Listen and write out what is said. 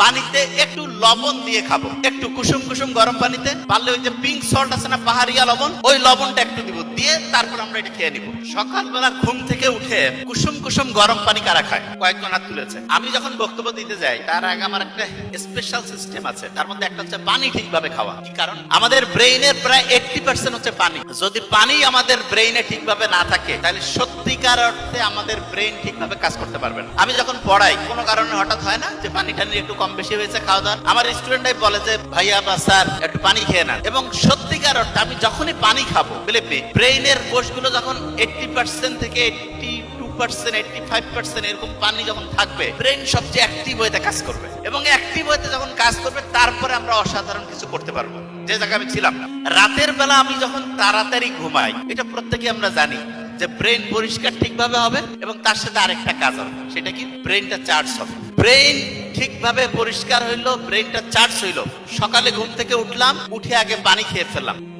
পানিতে একটু লবণ দিয়ে খাব। একটু কুসুম কুসুম গরম পানিতে, পারলে ওই যে পিঙ্ক সল্ট আছে না, পাহাড়িয়া লবণ, ওই লবণটা একটু দিব, দিয়ে তারপর আমরা এটা খেয়ে নিব। সকালবেলা ঘুম থেকে উঠে কুসুম কুসুম গরম পানি কারা খায়? কয়েকজন হাত তুলেছে। আমি যখন বক্তব্য দিতে যাই, তার আগে আমার একটা স্পেশাল সিস্টেম আছে। তার মধ্যে একটা হচ্ছে পানি ঠিকভাবে খাওয়া। কি কারণ? আমাদের ব্রেইনের প্রায় এইটটি পার্সেন্ট হচ্ছে পানি। যদি পানি আমাদের ব্রেইনে ঠিকভাবে না থাকে, তাহলে সত্যিকার অর্থে আমাদের ব্রেইন ঠিকভাবে কাজ করতে পারবে না। আমি যখন পড়াই, কোনো কারণে হঠাৎ হয় না যে পানি টানি একটু কম বেশি হয়েছে খাওয়া দাওয়া আমার স্টুডেন্টরাই বলে যে, ভাইয়া বা স্যার, একটু পানি খেয়ে নেন। এবং সত্যিকার অর্থে আমি যখনই পানি খাব বিলিভ ব্রেইনের কোষগুলো যখন এইটটি পার্সেন্ট থেকে eighty two percent eighty five percent এরকম পানি যখন থাকবে ব্রেন সবচেয়ে অ্যাক্টিভ হইতে কাজ করবে। এবং অ্যাক্টিভ হইতে যখন কাজ করবে, তারপরে আমরা অসাধারণ কিছু করতে পারব। যে জায়গায় আমি ছিলাম না। রাতের বেলা আমি যখন তাড়াতাড়ি ঘুমাই, এটা প্রত্যেকে আমরা জানি যে ব্রেন পরিষ্কার ঠিকভাবে হবে এবং তার সাথে আরেকটা কাজ হবে। সেটা কি? ব্রেনটা চার্জ হবে। ব্রেন ঠিকভাবে পরিষ্কার হইল ব্রেনটা চার্জ হইল। সকালে ঘুম থেকে উঠলাম, উঠে আগে পানি খেয়ে ফেললাম।